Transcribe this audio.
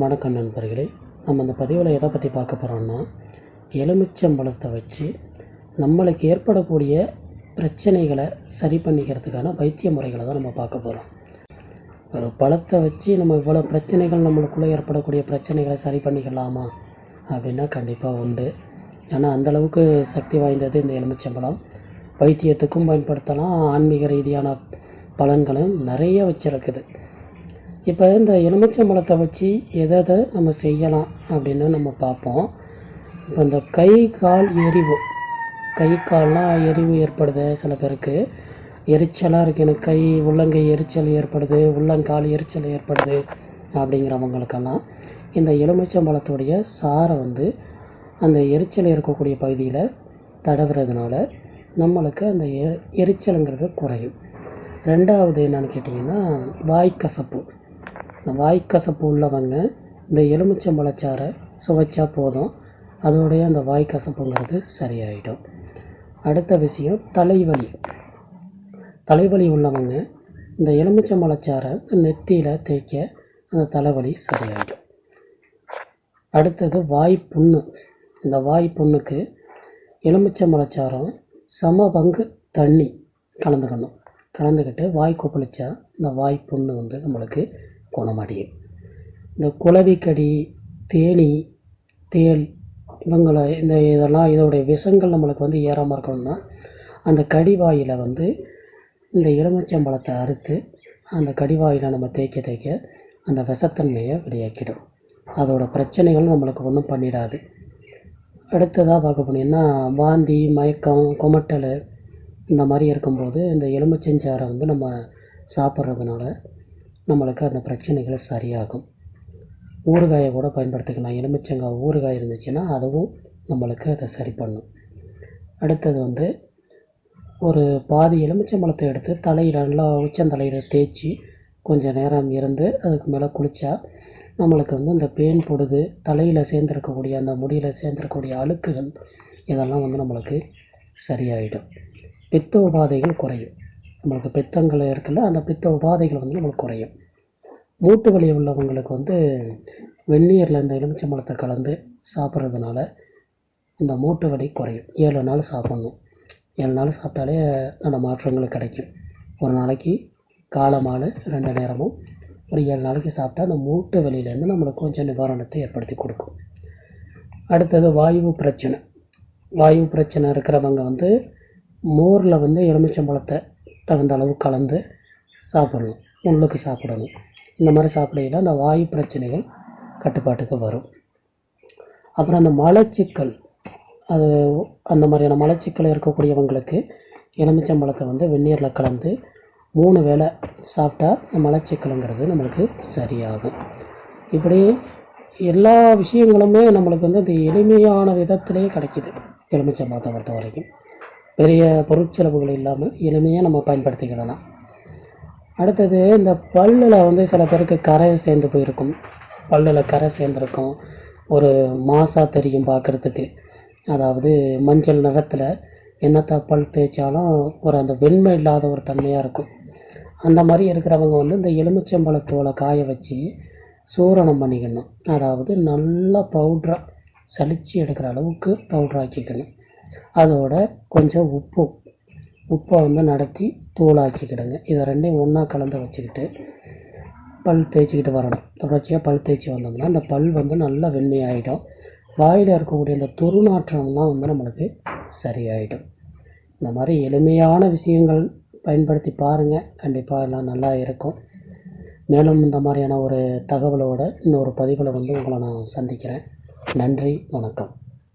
வணக்கம் நண்பர்களே. நம்ம இந்த பதிவில் எதை பற்றி பார்க்க போகிறோம்னா எலுமிச்சம்பழத்தை வச்சு நம்மளுக்கு ஏற்படக்கூடிய பிரச்சனைகளை சரி பண்ணிக்கிறதுக்கான வைத்திய முறைகளை தான் நம்ம பார்க்க போகிறோம் ஒரு பழத்தை வச்சு நம்ம இவ்வளோ பிரச்சனைகள் நம்மளுக்குள்ளே ஏற்படக்கூடிய பிரச்சனைகளை சரி பண்ணிக்கலாமா? அப்படின்னா கண்டிப்பாக உண்டு. ஏன்னா அந்தளவுக்கு சக்தி வாய்ந்தது இந்த எலுமிச்சம்பழம். வைத்தியத்துக்கும் பயன்படுத்தலாம். ஆன்மீக ரீதியான பலன்களும் நிறைய வச்சுருக்குது. இப்போ இந்த எலுமிச்சம்பழத்தை வச்சு எதை எதை நம்ம செய்யலாம் அப்படின்னு நம்ம பார்ப்போம். இப்போ இந்த கை கால் எரிவு கை கால்லாம் எரிவு ஏற்படுது சில பேருக்கு. எரிச்சலாக இருக்குது எனக்கு கை உள்ளங்கை எரிச்சல் ஏற்படுது உள்ளங்கால் எரிச்சல் ஏற்படுது அப்படிங்கிறவங்களுக்கெல்லாம் இந்த எலுமிச்சம்பழத்துடைய சாரை வந்து அந்த எரிச்சல் இருக்கக்கூடிய பகுதியில் தடவுறதுனால நம்மளுக்கு அந்த எரிச்சலுங்கிறது குறையும். ரெண்டாவது என்னென்னு கேட்டிங்கன்னா வாய்க்கசப்பு இந்த வாய்க்கசப்பு உள்ளவங்க இந்த எலுமிச்சம்பழச்சாரை சுவைச்சா போதும். அதோடைய அந்த வாய்க்கசப்புங்கிறது சரியாயிடும். அடுத்த விஷயம் தலைவலி. தலைவலி உள்ளவங்க இந்த எலுமிச்சம்பழச்சாரை நெத்தியில் தேய்க்க அந்த தலைவலி சரியாயிடும். அடுத்தது வாய் புண்ணு இந்த வாய் புண்ணுக்கு எலுமிச்சம்பழச்சாரம் சம பங்கு தண்ணி கலந்துக்கணும். கலந்துக்கிட்டு வாய் கொப்பளிச்சா இந்த வாய் புண்ணு வந்து நம்மளுக்கு குணமடையும் இந்த குளவிக்கடி தேனி தேள் இவங்களை இந்த இதெல்லாம் இதோடைய விஷங்கள் நம்மளுக்கு வந்து ஏறாமல் இருக்கணும்னா அந்த கடிவாயில் வந்து இந்த எலுமிச்சம்பழத்தை அறுத்து அந்த கடிவாயில் நம்ம தேய்க்க தேய்க்க அந்த விஷத்தன்மையை வெளியாக்கிடும். அதோட பிரச்சனைகள் நம்மளுக்கு ஒன்றும் பண்ணிடாது. அடுத்ததாக பார்க்க போனீங்கன்னா வாந்தி மயக்கம் குமட்டல் இந்த மாதிரி இருக்கும்போது இந்த எலுமிச்சஞ்சாரை வந்து நம்ம சாப்பிட்றதுனால நம்மளுக்கு அந்த பிரச்சனைகள் சரியாகும். ஊறுகாயை கூட பயன்படுத்திக்கலாம். எலுமிச்சங்காய் ஊறுகாய் இருந்துச்சுன்னா அதுவும் நம்மளுக்கு அதை சரி பண்ணும். அடுத்தது வந்து ஒரு பாதி எலுமிச்சம்பழத்தை எடுத்து தலையில் நல்லா உச்சந்தலையில் தேய்ச்சி கொஞ்சம் நேரம் இருந்து அதுக்கு மேலே குளித்தா நம்மளுக்கு வந்து இந்த பேன் பொடுகு தலையில் சேர்ந்துருக்கக்கூடிய அந்த முடியில் சேர்ந்துருக்கக்கூடிய அழுக்குகள் இதெல்லாம் வந்து நம்மளுக்கு சரியாயிடும். பித்த உபாதைகள் குறையும். நம்மளுக்கு பித்தங்கள் இருக்குல்ல அந்த பித்த உபாதைகள் வந்து நம்மளுக்கு குறையும். மூட்டு வலி உள்ளவங்களுக்கு வந்து வெந்நீரில் இந்த எலுமிச்சம்பழத்தை கலந்து சாப்பிட்றதுனால இந்த மூட்டு வலி குறையும். ஏழு நாள் சாப்பிட்ணும். ஏழு நாள் சாப்பிட்டாலே நல்ல மாற்றங்கள் கிடைக்கும். ஒரு நாளைக்கு காலை மாலை ரெண்டு நேரமும் ஒரு ஏழு நாளைக்கு சாப்பிட்டா அந்த மூட்டு வலியிலேருந்து நம்மளுக்கு கொஞ்சம் நிவாரணத்தை ஏற்படுத்தி கொடுக்கும். அடுத்தது வாயு பிரச்சனை. வாயு பிரச்சனை இருக்கிறவங்க வந்து மோரில் வந்து எலுமிச்சம்பழத்தை தகுந்த அளவு கலந்து சாப்பிடணும். உள்ளுக்கு சாப்பிடணும். இந்த மாதிரி சாப்பிடையில அந்த வாயு பிரச்சனைகள் கட்டுப்பாட்டுக்கு வரும். அப்புறம் அந்த மலச்சிக்கல் அது அந்த மாதிரியான மலச்சிக்கல் இருக்கக்கூடியவங்களுக்கு எலுமிச்சம்பழத்தை வந்து வெந்நீரில் கலந்து மூணு வேளை சாப்பிட்டா இந்த மலச்சிக்கலுங்கிறது நம்மளுக்கு சரியாகும். இப்படி எல்லா விஷயங்களுமே நம்மளுக்கு வந்து இந்த எளிமையான விதத்திலே கிடைக்கிது எலுமிச்சம்பழத்தை பொறுத்த வரைக்கும் பெரிய பொருட்செலவுகள் இல்லாமல் எளிமையாக நம்ம பயன்படுத்திக்கிடலாம். அடுத்தது இந்த பல்லில் வந்து சில பேருக்கு கரை சேர்ந்து போயிருக்கும். பல்லில் கரை சேர்ந்துருக்கும். ஒரு மாசாக தெரியும் பார்க்குறதுக்கு அதாவது மஞ்சள் நிறத்தில் என்னத்தை பல் தேய்ச்சாலும் ஒரு அந்த வெண்மை இல்லாத ஒரு தன்மையாக இருக்கும். அந்த மாதிரி இருக்கிறவங்க வந்து இந்த எலுமிச்சம்பழத்தோலை காய வச்சு சூரணம் பண்ணிக்கணும். அதாவது நல்லா பவுட்ராக சளிச்சு எடுக்கிற அளவுக்கு பவுட்ராக்கிக்கணும் அதோட கொஞ்சம் உப்பு உப்பை வந்து நடத்தி தூளாக்கிக்கிடுங்க. இதை ரெண்டையும் ஒன்றா கலந்து வச்சுக்கிட்டு பல் தேய்ச்சிக்கிட்டு வரணும். தொடர்ச்சியாக பல் தேய்ச்சி வந்தோம்னா அந்த பல் வந்து நல்லா வெண்மையாகிடும் வாயில் இருக்கக்கூடிய அந்த துருநாற்றம்லாம் வந்து நம்மளுக்கு சரியாயிடும். இந்த மாதிரி எளிமையான விஷயங்கள் பயன்படுத்தி பாருங்கள் கண்டிப்பாக எல்லாம் நல்லா இருக்கும். மேலும் இந்த மாதிரியான ஒரு தகவலோட இன்னொரு பதிவில் வந்து உங்களை நான் சந்திக்கிறேன். நன்றி வணக்கம்.